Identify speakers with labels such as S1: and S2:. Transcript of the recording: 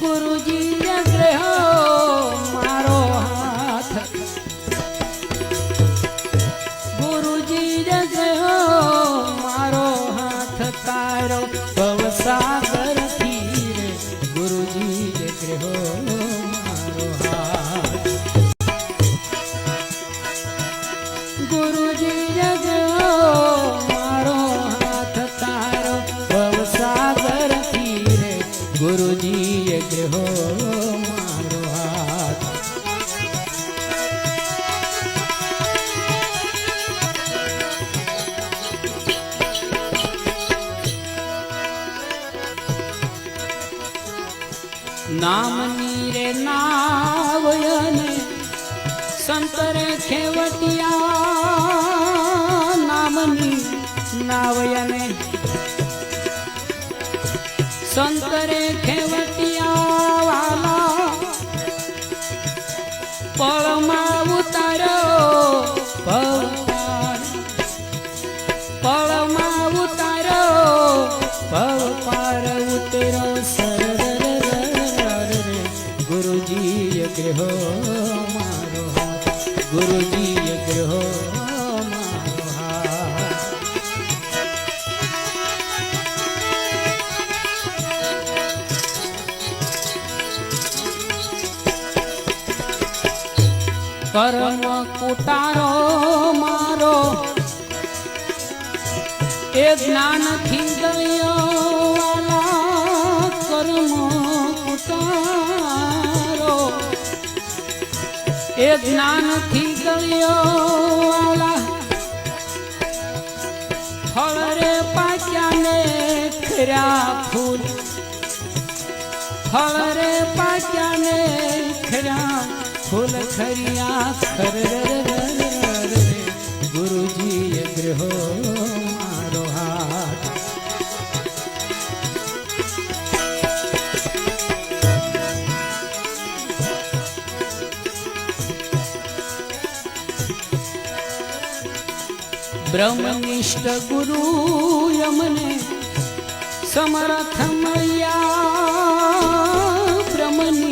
S1: ગુરુજી ગ્રહ મારો હાથ. તારો ભવસાગર ગુરુજી ગ્રહો મારો હાથ નામની રે નાવયને સંતરે ખેવટિયા નાવયને સંતરે ખેવટિયા વાલા પળમાં ઉતારો ભવતાર પળમાં ઉતારો ભવપાર ઉતરો સર ગુરુજી ગ્રહો મારો ગુરુજી ગ્રહો કર્મ કુટારો મારો. એ જ્ઞાનથી વાલા કર્મ કુટારો. એ જ્ઞાનથી વાલા ફળ રે પાક્યા ને ફેર્યા ફૂલ. ફળ રે પાક્યા ને ફૂલ ખરિયા ખર ગુરુજી ગ્રહો મારો હાથ. બ્રહ્મનિષ્ઠ ગુરુ યમને સમર્થ મળ્યા બ્રહ્મનિષ્ઠ